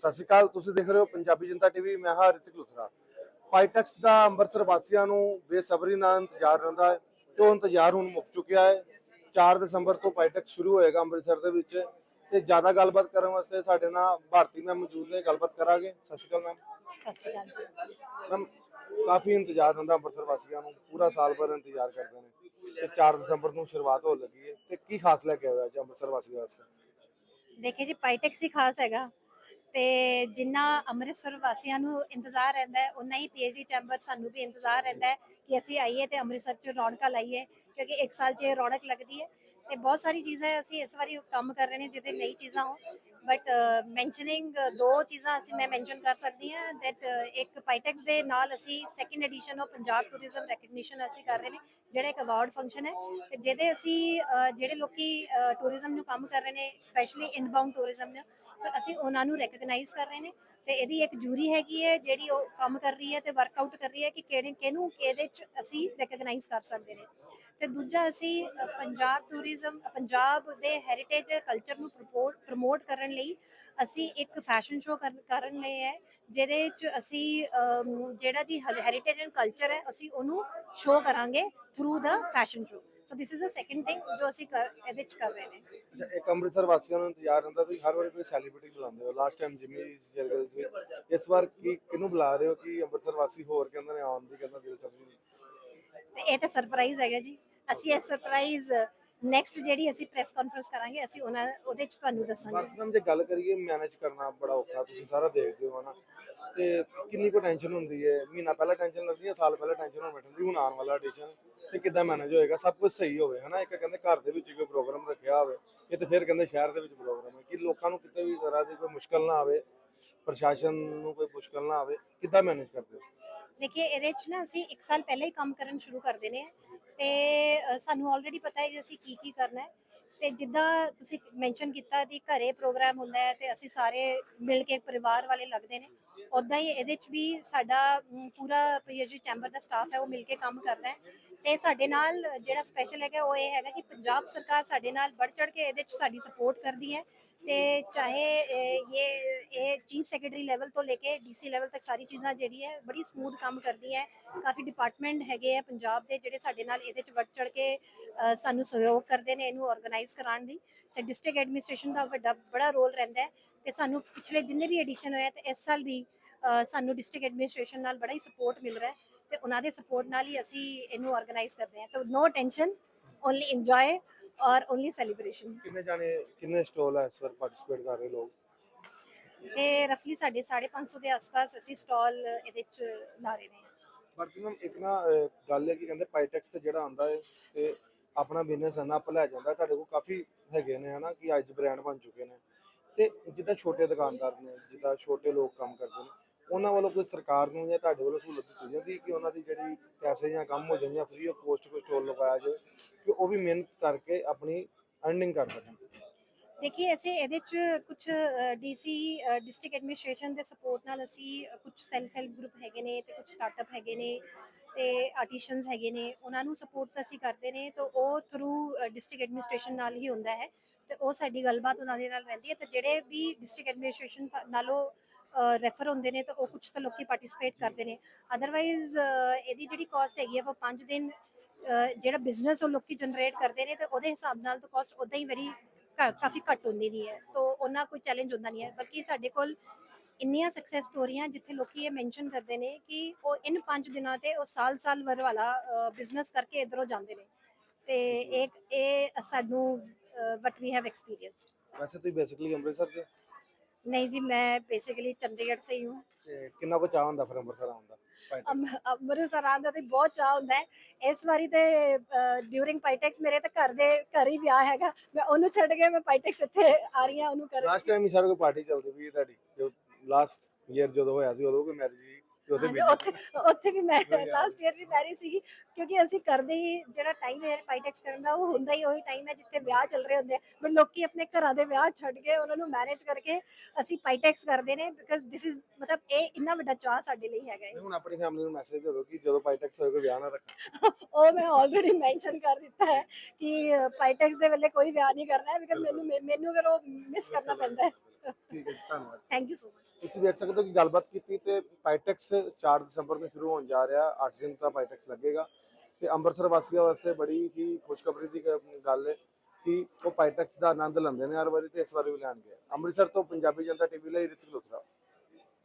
ਸਤਿ ਸ਼੍ਰੀ ਅਕਾਲ ਤੁਸੀਂ ਦੇਖ ਰਹੇ ਹੋ ਪੰਜਾਬੀ ਜਨਤਾ ਟੀਵੀ ਮੈਂ ਹਾਂ ਰਿਤਿਕ ਲੁਥਰਾ। ਪਾਈਟੈਕਸ ਦਾ ਅੰਮ੍ਰਿਤਸਰ ਵਾਸੀਆਂ ਨੂੰ ਬੇਸਬਰੀ ਨਾਲ ਇੰਤਜ਼ਾਰ ਰਹਿੰਦਾ ਹੈ ਤੇ ਉਹ ਇੰਤਜ਼ਾਰ ਹੁਣ ਮੁੱਕ ਚੁੱਕਿਆ ਹੈ। 4 ਦਸੰਬਰ ਤੋਂ ਪਾਈਟੈਕਸ ਸ਼ੁਰੂ ਹੋਏਗਾ ਅੰਮ੍ਰਿਤਸਰ ਦੇ ਵਿੱਚ ਤੇ ਜ਼ਿਆਦਾ ਗੱਲਬਾਤ ਕਰਨ ਵਾਸਤੇ ਸਾਡੇ ਨਾਲ ਭਾਰਤੀ ਮੈਮ ਮੌਜੂਦ ਨੇ ਗੱਲਬਾਤ ਕਰਾਂਗੇ। ਸਤਿ ਸ਼੍ਰੀ ਅਕਾਲ ਮੈਮ। ਸਤਿ ਸ਼੍ਰੀ ਅਕਾਲ ਜੀ। ਮੈਮ ਕਾਫੀ ਇੰਤਜ਼ਾਰ ਰਹਿੰਦਾ ਅੰਮ੍ਰਿਤਸਰ ਵਾਸੀਆਂ ਨੂੰ ਪੂਰਾ ਸਾਲ ਭਰ ਇੰਤਜ਼ਾਰ ਕਰਦੇ ਨੇ ਤੇ 4 ਦਸੰਬਰ ਨੂੰ ਸ਼ੁਰੂਆਤ ਹੋਣ ਲੱਗੀ ਹੈ ਤੇ ਕੀ ਖਾਸ ਲੈ ਕੇ ਆਇਆ ਅੱਜ ਅੰਮ੍ਰਿਤਸਰ ਵਾਸੀਆਂ ਵਾਸਤੇ? ਦੇਖੇ ਜੀ ਪਾਈਟੈਕਸ ਹੀ ਖਾਸ ਹੈਗਾ। ਤੇ ਜਿੰਨਾ ਅੰਮ੍ਰਿਤਸਰ ਵਾਸੀਆਂ ਨੂੰ ਇੰਤਜ਼ਾਰ ਰਹਿੰਦਾ ਹੈ ਉਨਾ ਹੀ ਪੀਐਚਡੀ ਚੈਂਬਰ ਸਾਨੂੰ ਵੀ ਇੰਤਜ਼ਾਰ ਰਹਿੰਦਾ ਹੈ ਕਿ ਅਸੀਂ ਆਈਏ ਤੇ ਅੰਮ੍ਰਿਤਸਰ ਚ ਰੌਣਕਾਂ ਲਾਈਏ, ਕਿਉਂਕਿ ਇੱਕ ਸਾਲ ਚ ਇਹ ਰੌਣਕ ਲੱਗਦੀ ਹੈ। ਤੇ ਬਹੁਤ ਸਾਰੀ ਚੀਜ਼ਾਂ ਅਸੀਂ ਇਸ ਵਾਰੀ ਕੰਮ ਕਰ ਰਹੇ ਨੇ ਜਿਹਦੇ ਨਈ ਚੀਜ਼ਾਂ ਹੋ ਬਟ ਮੈਂਸ਼ਨਿੰਗ ਦੋ ਚੀਜ਼ਾਂ ਅਸੀਂ ਮੈਂ ਮੈਂਸ਼ਨ ਕਰ ਸਕਦੀ ਹਾਂ ਦੈਟ ਇੱਕ ਪਾਈਟੈਕਸ ਦੇ ਨਾਲ ਅਸੀਂ second edition of Punjab tourism recognition ਅਸੀਂ ਕਰ ਰਹੇ ਨੇ, ਜਿਹੜਾ ਇੱਕ ਅਵਾਰਡ ਫੰਕਸ਼ਨ ਹੈ। ਤੇ ਜਿਹਦੇ ਅਸੀਂ ਜਿਹੜੇ ਲੋਕੀ ਟੂਰਿਜ਼ਮ ਨੂੰ ਕੰਮ ਕਰ ਰਹੇ ਨੇ ਸਪੈਸ਼ਲੀ ਇਨਬਾਉਂਡ ਟੂਰਿਜ਼ਮ ਨੂੰ, ਤਾਂ ਅਸੀਂ ਉਹਨਾਂ ਨੂੰ ਰੈਕਗਨਾਈਜ਼ ਕਰ ਰਹੇ ਨੇ। ਤੇ ਇਹਦੀ ਇੱਕ ਜੂਰੀ ਹੈਗੀ ਹੈ, ਜਿਹੜੀ ਉਹ ਕੰਮ ਕਰ ਰਹੀ ਹੈ ਤੇ ਵਰਕਆਊਟ ਕਰ ਰਹੀ ਹੈ ਕਿ ਕਿਹੜੇ, ਕਿਹਨੂੰ, ਕਿਹਦੇ ਚ ਅਸੀਂ ਰੈਕਗਨਾਈਜ਼ ਕਰ ਸਕਦੇ ਨੇ। ਤੇ ਦੂਜਾ ਅਸੀਂ ਪੰਜਾਬ ਟੂਰਿਜ਼ਮ ਪੰਜਾਬ ਦੇ ਹੈਰੀਟੇਜ ਕਲਚਰ ਨੂੰ ਪ੍ਰਮੋਟ ਕਰਨ ਲਈ ਅਸੀਂ ਇੱਕ ਫੈਸ਼ਨ ਸ਼ੋਅ ਕਰਨ ਲਈ ਹੈ ਜਿਹਦੇ ਚ ਅਸੀਂ ਜਿਹੜਾ ਦੀ ਹੈਰੀਟੇਜ ਐਂਡ ਕਲਚਰ ਹੈ ਅਸੀਂ ਉਹਨੂੰ ਸ਼ੋਅ ਕਰਾਂਗੇ through the fashion show so this is a second thing ਜੋ ਅਸੀਂ ਇਹਦੇ ਚ ਕਰ ਰਹੇ ਨੇ। ਅੱਛਾ ਇੱਕ ਅੰਮ੍ਰਿਤਸਰ ਵਾਸੀਆਂ ਨੂੰ ਇੰਤਜ਼ਾਰ ਰਹਿੰਦਾ ਤੁਸੀਂ ਹਰ ਵਾਰੀ ਕੋਈ ਸੈਲੀਬ੍ਰਿਟੀ ਬੁਲਾਉਂਦੇ ਹੋ। ਲਾਸਟ ਟਾਈਮ ਜਿਮੀ ਜਰਗਲ ਸੀ ਇਸ ਵਾਰ ਕੀ ਕਿਹਨੂੰ ਬੁਲਾ ਰਹੇ ਹੋ ਕਿ ਅੰਮ੍ਰਿਤਸਰ ਵਾਸੀ ਹੋਰ ਕਹਿੰਦੇ ਨੇ ਆਉਣ ਦੀ ਕਹਿੰਦਾ ਦਿਲ ਸਬਜ਼ੀ ਇਹ ਤਾਂ ਸਰਪ੍ਰਾਈਜ਼ ਹੈਗਾ ਜੀ। ਅਸੀਂ ਇਹ ਸਰਪ੍ਰਾਈਜ਼ ਨੈਕਸਟ ਜਿਹੜੀ ਅਸੀਂ ਪ੍ਰੈਸ ਕਾਨਫਰੰਸ ਕਰਾਂਗੇ ਅਸੀਂ ਉਹਨਾਂ ਉਹਦੇ ਚ ਤੁਹਾਨੂੰ ਦੱਸਾਂਗੇ। ਵਰਤਮਾਨ ਜੇ ਗੱਲ ਕਰੀਏ ਮੈਨੇਜ ਕਰਨਾ ਬੜਾ ਔਖਾ ਤੁਸੀਂ ਸਾਰਾ ਦੇਖਦੇ ਹੋ ਹਨਾ। ਤੇ ਕਿੰਨੀ ਕੋ ਟੈਨਸ਼ਨ ਹੁੰਦੀ ਹੈ ਮਹੀਨਾ ਪਹਿਲਾਂ ਟੈਨਸ਼ਨ ਲੱਗਦੀ ਹੈ ਸਾਲ ਪਹਿਲਾਂ ਟੈਨਸ਼ਨ ਹੋ ਬੈਠਦੀ ਹੁਣ ਆਉਣ ਵਾਲਾ ਐਡੀਸ਼ਨ ਤੇ ਕਿੱਦਾਂ ਮੈਨੇਜ ਹੋਏਗਾ? ਸਭ ਕੁਝ ਸਹੀ ਹੋਵੇ ਹਨਾ। ਇੱਕ ਕਹਿੰਦੇ ਘਰ ਦੇ ਵਿੱਚ ਕੋਈ ਪ੍ਰੋਗਰਾਮ ਰੱਖਿਆ ਹੋਵੇ ਇਹ ਤੇ ਫਿਰ ਕਹਿੰਦੇ ਸ਼ਹਿਰ ਦੇ ਵਿੱਚ ਪ੍ਰੋਗਰਾਮ ਹੈ। ਕਿ ਲੋਕਾਂ ਨੂੰ ਕਿਤੇ ਵੀ ਤਰ੍ਹਾਂ ਦੀ ਕੋਈ ਮੁਸ਼ਕਲ ਨਾ ਆਵੇ ਪ੍ਰਸ਼ਾਸਨ ਨੂੰ ਕੋਈ ਮੁਸ਼ਕਲ ਨਾ ਆਵੇ ਕਿੱਦਾਂ ਮੈਨੇਜ ਕਰਦੇ ਹੋ? ਦੇਖਿਏ ਇਹਦੇ ਚ ਨਾ ਅਸੀਂ 1 ਸਾਲ ਪਹਿਲਾਂ ਹੀ ਕੰਮ ਕਰਨ ਸ਼ੁਰੂ ਕਰ ਦੇਣੇ ਆ ਤੇ ਸਾਨੂੰ ਆਲਰੇਡੀ ਪਤਾ ਹੈ ਕਿ ਅਸੀਂ ਕੀ ਕੀ ਕਰਨਾ ਹੈ। ਤੇ ਜਿੱਦਾਂ ਤੁਸੀਂ ਮੈਂਸ਼ਨ ਕੀਤਾ ਕਿ ਘਰੇ ਪ੍ਰੋਗਰਾਮ ਹੁੰਦਾ ਹੈ ਤੇ ਅਸੀਂ ਸਾਰੇ ਮਿਲ ਕੇ ਪਰਿਵਾਰ ਵਾਲੇ ਲੱਗਦੇ ਨੇ ਉਦਾਂ ਹੀ ਇਹਦੇ ਚ ਵੀ ਸਾਡਾ ਪੂਰਾ ਪੀਐਚਡੀ ਚੈਂਬਰ ਦਾ ਸਟਾਫ ਹੈ, ਉਹ ਮਿਲ ਕੇ ਕੰਮ ਕਰਦਾ ਹੈ। ਤੇ ਸਾਡੇ ਨਾਲ ਜਿਹੜਾ ਸਪੈਸ਼ਲ ਹੈਗਾ, ਉਹ ਇਹ ਹੈਗਾ ਕਿ ਪੰਜਾਬ ਸਰਕਾਰ ਸਾਡੇ ਨਾਲ ਵੱਧ ਚੜ ਕੇ ਇਹਦੇ ਚ ਸਾਡੀ ਸਪੋਰਟ ਕਰਦੀ ਹੈ। ਤੇ ਚਾਹੇ ਅ, ਇਹ ਇਹ ਚੀਫ ਸੈਕਟਰੀ ਲੈਵਲ ਤੋਂ ਲੈ ਕੇ ਡੀਸੀ ਲੈਵਲ ਤੱਕ ਸਾਰੀ ਚੀਜ਼ਾਂ ਜਿਹੜੀ ਹੈ ਬੜੀ ਸਮੂਥ ਕੰਮ ਕਰਦੀ ਹੈ। ਕਾਫੀ ਡਿਪਾਰਟਮੈਂਟ ਹੈਗੇ ਆ ਪੰਜਾਬ ਦੇ ਜਿਹੜੇ ਸਾਡੇ ਨਾਲ ਇਹਦੇ ਚ ਵੱਧ ਚੜ ਕੇ ਸਾਨੂੰ ਸਹਿਯੋਗ ਕਰਦੇ ਨੇ ਇਹਨੂੰ ਆਰਗੇਨਾਈਜ਼ ਕਰਾਉਣ ਦੀ ਸੋ ਡਿਸਟ੍ਰਿਕਟ ਐਡਮਿਨਿਸਟ੍ਰੇਸ਼ਨ ਦਾ ਵੱਡਾ ਬੜਾ ਰੋਲ ਰਹਿੰਦਾ ਹੈ। ਤੇ ਸਾਨੂੰ ਪਿਛਲੇ ਜਿੰਨੇ ਵੀ ਐਡੀਸ਼ਨ ਹੋਏ ਆ ਤੇ ਇਸ ਸਾਲ ਵੀ ਸਾਨੂੰ ਡਿਸਟ੍ਰਿਕਟ ਐਡਮਿਨਿਸਟ੍ਰੇਸ਼ਨ ਨਾਲ ਬੜਾ ਹੀ ਸਪੋਰਟ ਮਿਲ ਰਿਹਾ ਤੇ ਉਹਨਾਂ ਦੇ ਸਪੋਰਟ ਨਾਲ ਹੀ ਅਸੀਂ ਇਹਨੂੰ ਆਰਗੇਨਾਈਜ਼ ਕਰਦੇ ਹਾਂ। ਤਾਂ ਨੋ ਟੈਨਸ਼ਨ ਓਨਲੀ ਇੰਜੋਏ ਔਰ ਓਨਲੀ ਸੈਲੀਬ੍ਰੇਸ਼ਨ ਕਿੰਨੇ ਜਾਣੇ ਕਿੰਨੇ ਸਟਾਲ ਹੈ ਇਸ ਵਾਰ ਪਾਰਟਿਸਿਪੇਟ ਕਰ ਰਹੇ ਲੋਕ? ਤੇ ਰਫਲੀ ਸਾਡੇ 550 ਦੇ ਆਸ-ਪਾਸ ਅਸੀਂ ਸਟਾਲ ਇਹਦੇ ਚ ਲਾ ਰਹੇ ਨੇ। ਵਰਤਮਾਨ ਇੱਕ ਨਾ ਅਹ, ਗੱਲ ਹੈ ਕਿ ਕਹਿੰਦੇ ਪਾਈਟੈਕਸ ਤੇ ਜਿਹੜਾ ਆਂਦਾ ਹੈ ਤੇ ਆਪਣਾ ਬਿਜ਼ਨਸ ਹੈ ਨਾ ਆਪ ਲੈ ਜਾਂਦਾ ਤੁਹਾਡੇ ਕੋਲ ਕਾਫੀ ਹੈਗੇ ਨੇ ਹਨਾ ਕਿ ਅੱਜ ਬ੍ਰਾਂਡ ਬਣ ਚੁੱਕੇ ਨੇ। ਤੇ ਜਿੱਦਾਂ ਛੋਟੇ ਦੁਕਾਨਦਾਰ ਨੇ ਜਿੱਦਾਂ ਛੋਟੇ ਲੋਕ ਕੰਮ ਕਰਦੇ ਨੇ ਉਹਨਾਂ ਵੱਲੋਂ ਕੋਈ ਸਰਕਾਰ ਨੂੰ ਜਾਂ ਤੁਹਾਡੇ ਵੱਲੋਂ ਸਹੂਲਤ ਦਿੱਤੀ ਜਾਂਦੀ ਕਿ ਉਹਨਾਂ ਦੀ ਜਿਹੜੀ ਪੈਸੇ ਜਾਂ ਕੰਮ ਹੋ ਜਾਣ ਫ੍ਰੀ ਆਫ ਕੋਸਟ ਕੋਈ ਸਟੋਰ ਲਗਾਇਆ ਜਾਵੇ ਕਿ ਉਹ ਵੀ ਮਿਹਨਤ ਕਰਕੇ ਆਪਣੀ ਅਰਨਿੰਗ ਕਰ ਸਕਣ? ਦੇਖੀਏ, ਅਸੀਂ ਇਹਦੇ ਚ ਕੁਝ ਡੀਸੀ ਡਿਸਟ੍ਰਿਕਟ ਐਡਮਿਨਿਸਟ੍ਰੇਸ਼ਨ ਦੇ ਸਪੋਰਟ ਨਾਲ ਅਸੀਂ ਕੁਝ ਸੈਲਫ ਹੈਲਪ ਗਰੁੱਪ ਹੈਗੇ ਨੇ ਤੇ ਕੁਝ ਸਟਾਰਟਅਪ ਹੈਗੇ ਨੇ ਤੇ ਆਰਟੀਸ਼ਨਸ ਹੈਗੇ ਨੇ, ਉਹਨਾਂ ਨੂੰ ਸਪੋਰਟ ਅਸੀਂ ਕਰਦੇ ਨੇ ਤੇ ਉਹ ਥਰੂ ਡਿਸਟ੍ਰਿਕਟ ਐਡਮਿਨਿਸਟ੍ਰੇਸ਼ਨ ਨਾਲ ਹੀ ਹੁੰਦਾ ਹੈ ਤੇ ਉਹ ਸਾਡੀ ਗੱਲਬਾਤ ਉਹਨਾਂ ਦੇ ਨਾਲ ਰਹਿੰਦੀ ਹੈ ਤੇ ਜਿਹੜੇ ਵੀ ਡਿਸਟ੍ਰਿਕਟ ਐਡਮਿਨਿਸਟ੍ਰੇਸ਼ਨ ਨਾਲੋਂ ਰੈਫਰ ਹੁੰਦੇ ਨੇ ਤਾਂ ਉਹ ਕੁਝ ਤਾਂ ਲੋਕੀ ਪਾਰਟਿਸਿਪੇਟ ਕਰਦੇ ਨੇ। ਅਦਰਵਾਈਜ਼ ਇਹਦੀ ਜਿਹੜੀ ਕਾਸਟ ਹੈਗੀ ਹੈ ਉਹ 5 ਦਿਨ ਜਿਹੜਾ ਬਿਜ਼ਨਸ ਉਹ ਲੋਕੀ ਜਨਰੇਟ ਕਰਦੇ ਨੇ ਤੇ ਉਹਦੇ ਹਿਸਾਬ ਨਾਲ ਤਾਂ ਕਾਸਟ ਉਦਾਂ ਹੀ ਵੈਰੀ ਕਾਫੀ ਘੱਟ ਹੁੰਦੀ ਨਹੀਂ ਹੈ। ਤਾਂ ਉਹਨਾਂ ਕੋਈ ਚੈਲੰਜ ਹੁੰਦਾ ਨਹੀਂ ਹੈ। ਬਲਕਿ ਸਾਡੇ ਕੋਲ ਇੰਨੀਆਂ ਸਕਸੈਸ ਸਟੋਰੀਆਂ ਜਿੱਥੇ ਲੋਕੀ ਇਹ ਮੈਂਸ਼ਨ ਕਰਦੇ ਨੇ ਕਿ ਉਹ ਇਨ 5 ਦਿਨਾਂ ਤੇ ਉਹ ਸਾਲ-ਸਾਲ ਵਰ ਵਾਲਾ ਬਿਜ਼ਨਸ ਕਰਕੇ ਇਧਰੋਂ ਜਾਂਦੇ ਨੇ। ਤੇ ਇੱਕ ਇਹ ਸਾਨੂੰ ਵਟ ਵੀ ਹੈਵ ਐਕਸਪੀਰੀਅੰਸਡ ਵੈਸੇ ਤੁਸੀਂ ਬੇਸਿਕਲੀ ਅੰਮ੍ਰਿਤਸਰ ਦੇ नहीं जी मैं बेसिकली चंडीगढ़ से ही हूँ ਤੇ ਕਿੰਨਾ ਕੁ ਚਾਹ ਹੁੰਦਾ ਫਿਰ ਅੰਮ੍ਰਿਤਸਰ ਆਉਣ ਦਾ Pytex? ਅਮ- ਅੰਮ੍ਰਿਤਸਰ ਆਉਣ ਦਾ ਤੇ ਬਹੁਤ ਚਾਹ ਹੁੰਦਾ ਹੈ ਇਸ ਵਾਰੀ ਤੇ ਡਿਊਰਿੰਗ ਪਾਈਟੈਕਸ ਮੇਰੇ ਤਾਂ ਘਰ ਦੇ ਘਰ ਹੀ ਵਿਆਹ ਹੈਗਾ ਮੈਂ ਉਹਨੂੰ ਛੱਡ ਕੇ ਮੈਂ ਪਾਈਟੈਕਸ ਇੱਥੇ ਆ ਰਹੀ ਹਾਂ ਉਹਨੂੰ ਕਰ ਲਾਸਟ ਟਾਈਮ ਹੀ ਸਾਰੇ ਕੋਈ ਪਾਰਟੀ ਚੱਲਦੀ ਵੀ ਤੁਹਾਡੀ ਜੋ ਲਾਸਟ ਈਅਰ ਜਦੋਂ ਹੋਇਆ ਸੀ ਉਦੋਂ ਕੋਈ ਮੈਰਿਜ ਸੀ ਤੇ ਉਹਦੇ ਹਾਂਜੀ, ਵਿੱਚ ਉੱਥੇ ਉੱਥੇ ਵੀ ਮੈਂ ਵਿਆਹ ਲਾਸਟ ਈਅਰ ਵੀ ਮੈਰੀ ਸੀ ਕਿਉਂਕਿ ਅਸੀਂ ਕਰਦੇ ਹੀ ਜਿਹੜਾ ਟਾਈਮ ਹੈ ਪਾਈਟੈਕਸ ਕਰਨ ਦਾ ਉਹ ਹੁੰਦਾ ਹੀ ਉਹੀ ਟਾਈਮ ਹੈ ਜਿੱਥੇ ਵਿਆਹ ਚੱਲ ਰਹੇ ਹੁੰਦੇ ਆ। ਬਟ ਲੋਕੀ ਆਪਣੇ ਘਰਾਂ ਦੇ ਵਿਆਹ ਛੱਡ ਕੇ ਉਹਨਾਂ ਨੂੰ ਮੈਨੇਜ ਕਰਕੇ ਅਸੀਂ ਪਾਈਟੈਕਸ ਕਰਦੇ ਨੇ ਬਿਕਾਜ਼ ਥਿਸ ਇਜ਼ ਮਤਲਬ ਇਹ ਇੰਨਾ ਵੱਡਾ ਚਾਹ ਸਾਡੇ ਲਈ ਹੈਗਾ ਹੈ ਹੁਣ ਆਪਣੀ ਫੈਮਿਲੀ ਨੂੰ ਮੈਸੇਜ ਦੇ ਦਿਓ ਕਿ ਜਦੋਂ ਪਾਈਟੈਕਸ ਹੋਏ ਕੋਈ ਵਿਆਹ ਨਾ ਰੱਖਣਾ ਉਹ ਮੈਂ ਆਲਰੇਡੀ ਮੈਂਸ਼ਨ ਕਰ ਦਿੱਤਾ ਹੈ ਕਿ ਪਾਈਟੈਕਸ ਦੇ ਵੇਲੇ ਕੋਈ ਵਿਆਹ ਨਹੀਂ ਕਰਨਾ ਹੈ ਬਿਕਾਜ਼ ਮੈਨੂੰ ਮੈਨੂੰ ਫਿਰ ਉਹ ਮਿਸ ਕਰਨਾ ਪੈਂਦਾ ਹੈ। ਠੀਕ ਹੈ ਜੀ, ਧੰਨਵਾਦ। ਥੈਂਕ ਯੂ ਸੋ ਮਚ ਤੁਸੀਂ ਵੇਖ ਸਕਦੇ ਹੋ ਕਿ ਗੱਲਬਾਤ ਕੀਤੀ ਤੇ ਪਾਈਟੈਕਸ 4 ਦਸੰਬਰ ਨੂੰ ਸ਼ੁਰੂ ਹੋਣ ਜਾ ਰਿਹਾ 8 ਦਿਨ ਦਾ ਪਾਈਟੈਕਸ ਲੱਗੇਗਾ। ਤੇ ਅੰਮ੍ਰਿਤਸਰ ਵਾਸੀਆਂ ਵਾਸਤੇ ਬੜੀ ਹੀ ਖੁਸ਼ਖਬਰੀ ਦੀ ਗੱਲ ਹੈ ਕਿ ਉਹ ਪਾਈਟੈਕਸ ਦਾ ਆਨੰਦ ਲੈਂਦੇ ਨੇ ਹਰ ਵਾਰੀ ਤੇ ਇਸ ਵਾਰੀ ਵੀ ਲੈਣਗੇ। ਅੰਮ੍ਰਿਤਸਰ ਤੋਂ ਪੰਜਾਬੀ ਜਨਤਾ ਟੀਵੀ ਲਈ ਰਿਤਿਕ ਲੁਥਰਾ।